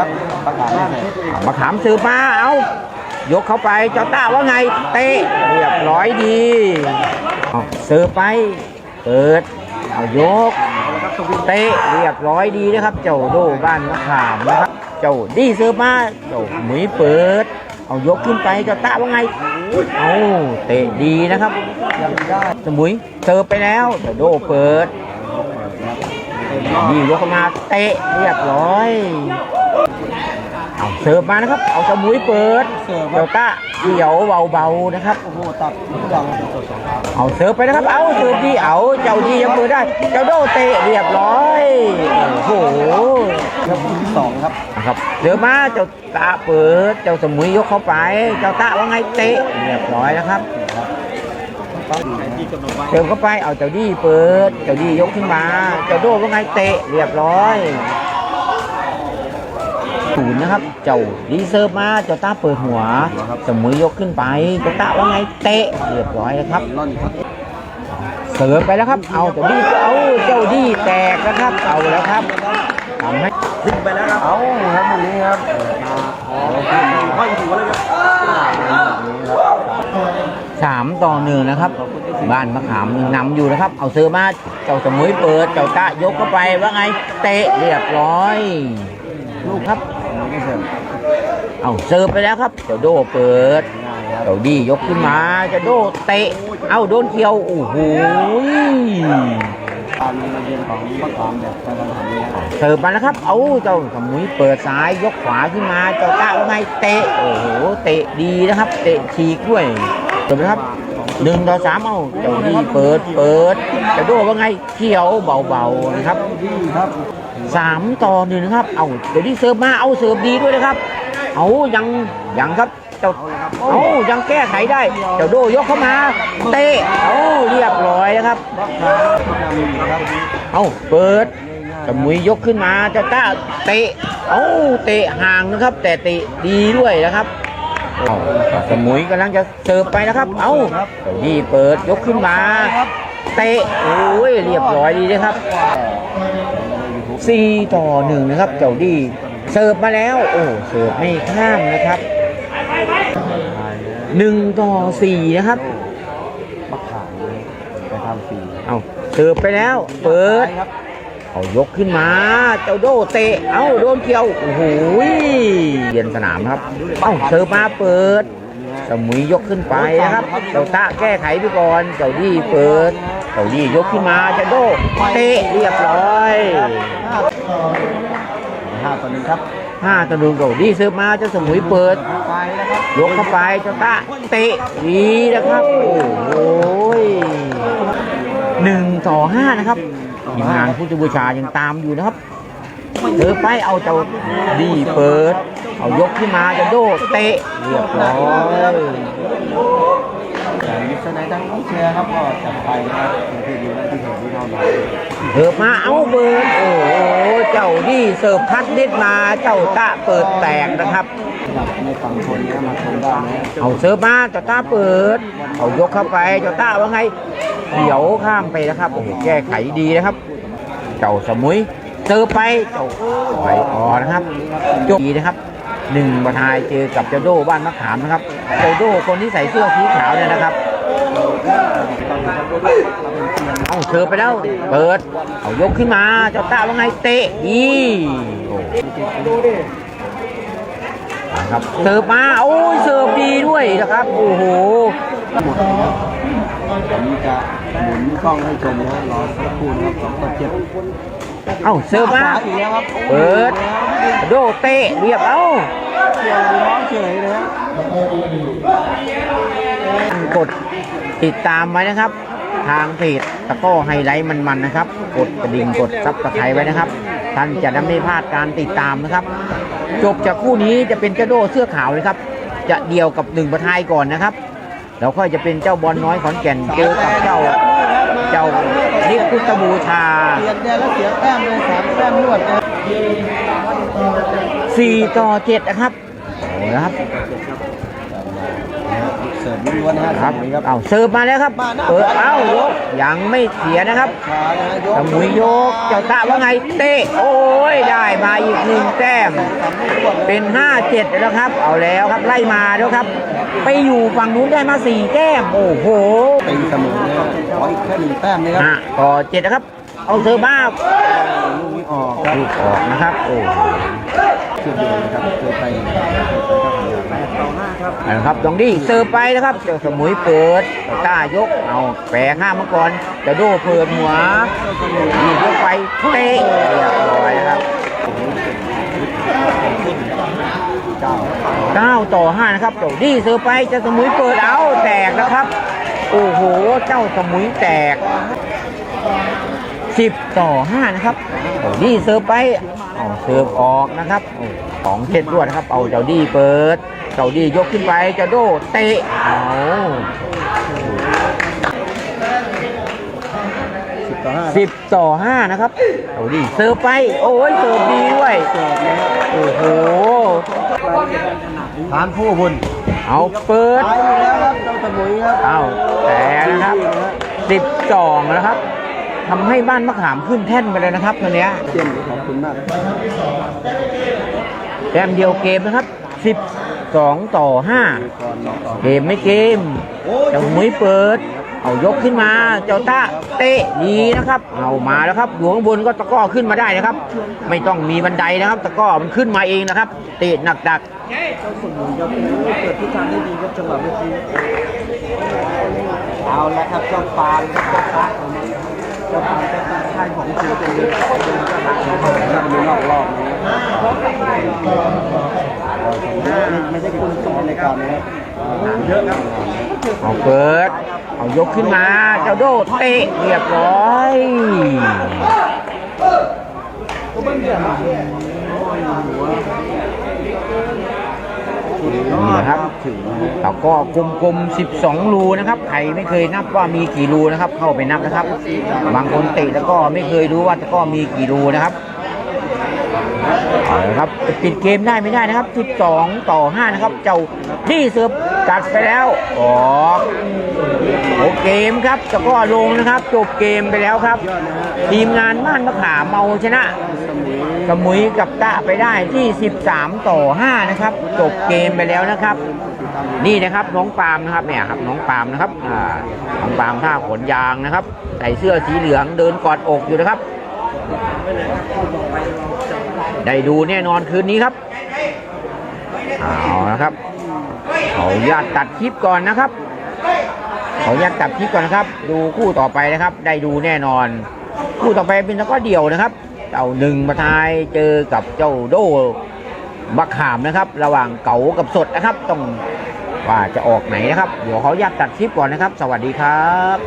ครับประกาศให้เสร็จเอามาขามสืบมาเอา ยกเข้าไปเจ้าต้าว่าไง เตะเรียบร้อยดีเอาสืบไป เปิด เอายก เตะเรียบร้อยดีนะครับ เจ้าโดบ้านมะขามนะครับ เจ้าดีเสิร์ฟมาเจ้าหมุยเปิด เอายกขึ้นไปเจ้าต้าว่าไงเอาเตะดีนะครับสมุยเสิร์ฟไปแล้วเจ้าโดเปิดดียกเขามาเตะเรียบร้อย เอาเสิร์ฟมานะครับ เอาสมุยเปิดเสิร์ฟครัเจ้าบตาเดี่ยวเบาๆนะครับ โอ้โหตัดทุกอย่างเอาเสิร์ฟไปนะครับ เอาเสิร์ฟดีเอาเจ้าดียังเปิดได้ เจ้าโดเตะเรียบร้อย โอ้โหครับคู่ที่สองครับนะครับเดี๋ยวมาเจ้าตาเปิด เจ้าสมุยยกเข้าไป เจ้าตาว่าไงเตะเรียบร้อยแล้วครับเติมเข้าไป เอาเจ้าดีเปิด เจ้าดียกขึ้นมา เจ้าโดว่าไงเตะเรียบร้อย ศูนย์นะครับ เจ้าดีเซิร์ฟมา เจ้าตาเปิดหัวสมุยยกขึ้นไป เจ้าตาว่าไงเตะ เรียบร้อยแล้วครับล่อนครับ เสิร์ฟไปแล้วครับ เอาเจ้าดีเอาเจ้าดีแตกนะครับ เอาแล้วครับทำให้ขึ้นไปแล้วครับ เอาครับวันนี้ครับค่อยหัวเลยครับสามต่อหนึ่งนะครับ บ้านมะขามนำอยู่นะครับ เอาเสือมาเจ้าสมุยเปิด เจ้าตะยกเข้าไปว่าไง เตะเรียบร้อย ลูกครับไม่ เสร็จเอาเสิร์ฟไปแล้วครับเจ้าโดเปิดง่ายครับเจ้าดียกขึ้นมาเจ้าโดเตะ เอาโดนเคียวโอ้โหการมาเยือนของพระขามแบบการทำนี้เสิร์ฟมาแล้วครับ เอาเจ้าสมุยเปิดซ้ายยกขวาขึ้นมาเจ้าตะว่าไงเตะโอ้โหเตะดีนะครับ เตะฉีกด้วยเห็นไหมครับหนึ่งต่อสามเอาเจ้าดีเปิดเปิดจะดูว่าไงเขียวเบาๆนะครับ สามต่อหนึ่งนะครับ เอาเดี๋ยวนี้เสิร์ฟมา เอาเสิร์ฟดีด้วยนะครับ เอายังยังครับ เจ้าเอายังแก้ไขได้ เจ้าโดยกเข้ามา เตะเอาเรียบร้อยนะครับ เอาเปิดสมุยยกขึ้นมาเจ้าต้าเตะ เอาเตะห่างนะครับ แต่เตะดีด้วยนะครับสมุยกำลังจะเสิร์ฟไปนะครับ เอาเจ้าดีเปิดยกขึ้นมา เตะ โอ้ย เรียบร้อยดีนะครับ สี่ต่อหนึ่งนะครับ เจ้าดีเสิร์ฟมาแล้ว โอ้เสิร์ฟไม่ข้ามนะครับหนึ่งต่อสี่นะครับมะขามไปทำฟรีเอาเสิร์ฟไปแล้ว เปิดครับเอายกขึ้นมา เจ้าโดเตะ เอาโดนเกี่ยว โอ้โหเย็นสนามครับ เอ้าเสิร์ฟมาเปิด สมุยยกขึ้นไปนะครับเจ้าตะแก้ไขไปก่อนเจ้าดีเปิดเจ้าดียกขึ้นมาเจ้าโดเตะเรียบร้อยห้าต่อหนึ่งครับห้าตะลุงเจ้าดีเสิร์ฟมาเจ้าสมุยเปิดไปนะครับยกเข้าไปเจ้าตะเตะดีนะครับโอ้โหหนึ่งต่อห้านะครับทีมงานผู้จะบูชายังตามอยู่นะครับเธอไปเอาเจ้าดีเปิด เอายกขึ้นมาจะโดดเตะเรียบร้อยแต่มิสเตอร์ไนท์ทั้งเชียร์ครับก็จัดไปนะครับอย่างที่ดูและที่เห็นที่เท่านั้นเถิบมาเอาเบิร์โอ้โหเจ้าดีเสิร์ฟพัดนิดมาเจ้าตะเปิดแตกนะครับในฝั่งคนเนี้มาชมได้เอาเสิร์ฟมาเจ้าตาเปิดเอายกเข้าไปเจ้าตาว่าไงเดี๋ยวข้ามไปนะครับโอ้โหแก้ไขดีนะครับ เจ้าสมุยเสิร์ฟไปเจ้าปล่อยออนะครับจบดีนะครับ หนึ่งบรรทายเจอกับเจ้าโด้บ้านมะขามนะครับ เจ้าโด้คนที่ใส่เสื้อสีขาวเนี่ยนะครับ เอาเสิร์ฟไปแล้ว เปิด เอายกขึ้นมา เจ้าต้าว่าไงเตะอีครับเสิร์ฟมา โอ้ยเสิร์ฟดีด้วยนะครับ โอ้โหหมดนะครับอันนี้จะหมุนกล้องให้ชมนะรอสักครู่นะครับสองต่อเจ็ด เอาเสิร์ฟมาอีกแล้วครับเปิดโดเตะเรียบเอ้าเกี่ยวน้องเฉยเลยครับกดติดตามไว้นะครับ ทางเพจตะโก้ไฮไลท์มันๆนะครับ กดกระดิ่งกดซับสไครต์ไว้นะครับ ท่านจะได้ไม่พลาดการติดตามนะครับ จบจากคู่นี้จะเป็นเจ้าโดเสื้อขาวเลยครับ จะเดียวกับหนึ่งประทายก่อนนะครับแล้วค่อยจะเป็นเจ้าบอลน้อยขอนแก่นเจอกับเจ้า เจ้านิคุตบูชาเปลี่ยนแดนแล้วเสียแต้มเลยสามแต้มรวดนะ4ต่อ7นะครับโอ้นะครับ เสิร์ฟล้วนๆนะฮะครับสมุยครับเอาเสิร์ฟมาแล้วครับเปิดเอ้ายกยังไม่เสียนะครับขวานะฮะสมุยยกเจ้าตะว่าไงเตะโอ้ยได้มาอีกหนึ่งแต้มเป็นห้าเจ็ดแล้วครับ เอาแล้วครับไล่มาแล้วครับ ไปอยู่ฝั่งนู้นได้มาสี่แต้มโอ้โหตีเสมอนะฮะขออีกแค่หนึ่งแต้มนะครับอะต่อเจ็ดนะครับ เอาเซอร์บ้าลูกนี้ออกครับลูกออกนะครับโอ้โห เชื่อมโยงนะครับเคยไปเคยไปเข้าพยายามต่อห้าครับเอาละครับตรงนี้เซอร์ไปนะครับเจ้าสมุยเปิดเจ้าต้ายกเอาแปรข้ามมาก่อนเจ้าโดเปิดหัวนี่ยกไปเตะเรียบร้อยนะครับเก้าต่อ5นะครับเจ้าดีเซอร์ไปเจ้าสมุยเปิดเอาแตกนะครับ โอ้โหเจ้าสมุยแตก10ต่อ5นะครับเจ้าดีเซิร์ไป เอาเซิร์ฟออกนะครับโอ้สองเซตรวดนะครับ เอาเจ้าดีเปิด เจ้าดียกขึ้นไป เจ้าโดเตะเอาสิบต่อห้าสิบต่อ5นะครับเจ้าดีเซิร์ฟไป โอ้ยเซิร์ฟดีด้วยเสิร์ฟนะฮะโอ้โหฐานผู้บุญเอาเปิดตายอยู่แล้วครับเจ้าสมุยครับเอาแต่นะครับ12นะครับ ทำให้บ้านมะขามขึ้นแท่นไปเลยนะครับตัวเนี้ยเยี่ยมขอบคุณมากแต้มเดียวเกมนะครับ 12 ต่อ5ก่อนต่อเกมไม่เกมเจ้าหมุยเปิด เอายกขึ้นมา เจ้าต้าเตะดีนะครับ เอามาแล้วครับอยู่ข้างบนก็ตะกร้อขึ้นมาได้นะครับ ไม่ต้องมีบันไดนะครับ ตะกร้อมันขึ้นมาเองนะครับ เตะหนักดักเจ้าสมุยครับเปิดทิศทางได้ดีครับจังหวะเมื่อกี้เอาละครับเจ้าปานครับเจ้าปานเจ้าปานเจ้าปาน ค่ายของครูเป็นเดือนเป็นเจ้าหลักนะมีนอกรอบนะไม่ใช่คุณสอนในการนะครับเยอะครับเอาเปิด เอายกขึ้นมา เจ้าโดเตะเรียบร้อยก็เบิ้ลเดือด นี่นะครับถึงแล้วก็กลมๆ 12 รูนะครับใครไม่เคยนับว่ามีกี่รูนะครับ เข้าไปนับนะครับ บางคนเตะแล้วก็ไม่เคยรู้ว่าตะก้อมีกี่รูนะครับ เอาละครับปิดเกมได้ไม่ได้นะครับ12ต่อ5นะครับ เจ้าที่เสือบกัดไปแล้วออกโอเกมครับตะกร้อลงนะครับจบเกมไปแล้วครับ ทีมงานบ้านมะขามเมาชนะสมุยสมุยกับตะไปได้ที่ 13 ต่อ 5 นะครับ จบเกมไปแล้วนะครับ นี่นะครับน้องปามนะครับเนี่ยครับน้องปามนะครับน้องปามท่าขนยางนะครับ ใส่เสื้อสีเหลืองเดินกอดอกอยู่นะครับ ได้ดูแน่นอนคืนนี้ครับเอานะครับขออนุญาตตัดคลิปก่อนนะครับขออนุญาตตัดคลิปก่อนนะครับ ดูคู่ต่อไปนะครับ ได้ดูแน่นอน คู่ต่อไปเป็นตะก้อเดี่ยวนะครับเจ้าหนึ่งมาทายเจอกับเจ้าโดบักขามนะครับ ระหว่างเก๋ากับสดนะครับ ต้องว่าจะออกไหนนะครับ เดี๋ยวเขาอยากตัดคลิปก่อนนะครับ สวัสดีครับ